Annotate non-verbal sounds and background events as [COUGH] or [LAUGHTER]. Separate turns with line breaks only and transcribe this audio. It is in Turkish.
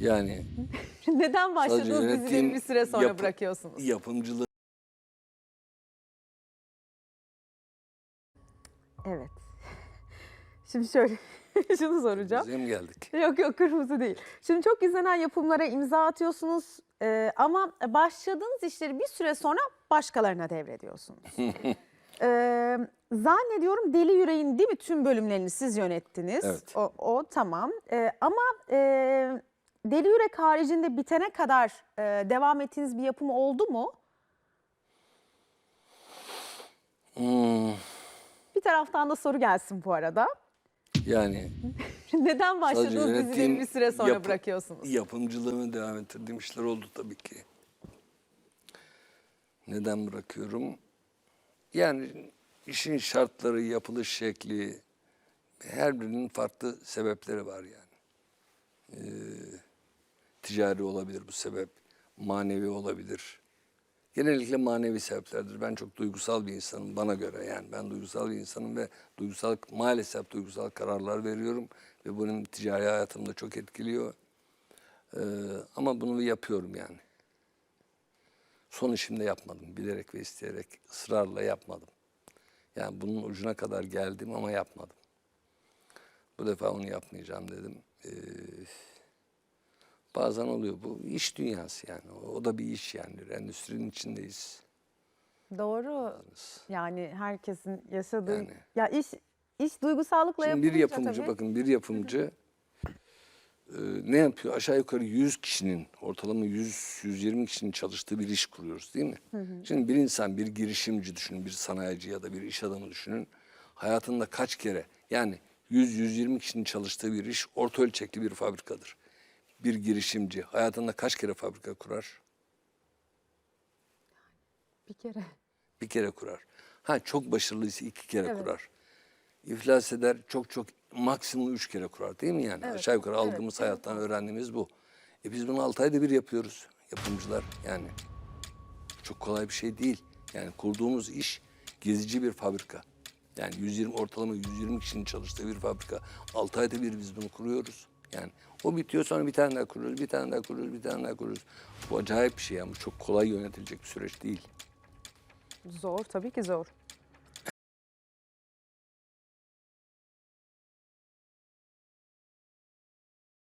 Yani [LAUGHS]
Neden
sadece
başladığınız dizileri
yönettiğim
bir süre sonra
yapı-
bırakıyorsunuz?
yapımcılığı
Evet. Şimdi şöyle [LAUGHS] şunu soracağım.
bize mi geldik?
Yok yok kırmızı değil. Şimdi çok izlenen yapımlara imza atıyorsunuz e, ama başladığınız işleri bir süre sonra başkalarına devrediyorsunuz. [LAUGHS] e, zannediyorum Deli Yüreğin değil mi tüm bölümlerini siz yönettiniz.
Evet.
O, o tamam E, ama e, Deli Yürek haricinde bitene kadar e, devam ettiğiniz bir yapım oldu mu?
Hmm,
Bir taraftan da soru gelsin bu arada.
yani [LAUGHS]
Neden başladığınız dizileri bir süre sonra
yapı-
bırakıyorsunuz?
Yapımcılığımı devam ettirdiğim işler oldu tabii ki. Neden bırakıyorum? Yani işin şartları, yapılış şekli, her birinin farklı sebepleri var yani. Ee, ticari olabilir bu sebep, manevi olabilir. Genellikle manevi sebeplerdir. Ben çok duygusal bir insanım bana göre yani. Ben duygusal bir insanım ve duygusal maalesef duygusal kararlar veriyorum ve bunun ticari hayatımda çok etkiliyor. Ee, ama bunu yapıyorum yani. Son işimde yapmadım. Bilerek ve isteyerek, ısrarla yapmadım. Yani bunun ucuna kadar geldim ama yapmadım. Bu defa onu yapmayacağım dedim. Ee, bazen oluyor. Bu iş dünyası yani. O, da bir iş yani. Endüstrinin içindeyiz.
Doğru. Yani herkesin yaşadığı
Yani.
ya iş iş duygusallıkla
Şimdi bir
yapılınca
yapımcı
tabii.
bakın bir yapımcı e, ne yapıyor? Aşağı yukarı 100 kişinin ortalama 100-120 kişinin çalıştığı bir iş kuruyoruz değil mi? Şimdi bir insan bir girişimci düşünün, bir sanayici ya da bir iş adamı düşünün. Hayatında kaç kere yani 100-120 kişinin çalıştığı bir iş orta ölçekli bir fabrikadır. Bir girişimci hayatında kaç kere fabrika kurar?
bir kere.
Bir kere kurar. Ha çok başarılıysa iki kere
Evet.
kurar. İflas eder çok çok maksimum üç kere kurar değil mi yani?
Evet,
Aşağı yukarı
evet,
algımız
evet.
hayattan öğrendiğimiz bu. E biz bunu altı ayda bir yapıyoruz yapımcılar yani. Çok kolay bir şey değil. Yani kurduğumuz iş gezici bir fabrika. Yani 120 ortalama 120 kişinin çalıştığı bir fabrika. Altı ayda bir biz bunu kuruyoruz. Yani o bitiyor sonra bir tane daha kuruyoruz, bir tane daha kuruyoruz, bir tane daha kuruyoruz. Bu acayip bir şey. Bu çok kolay yönetilecek bir süreç değil.
Zor tabii ki zor.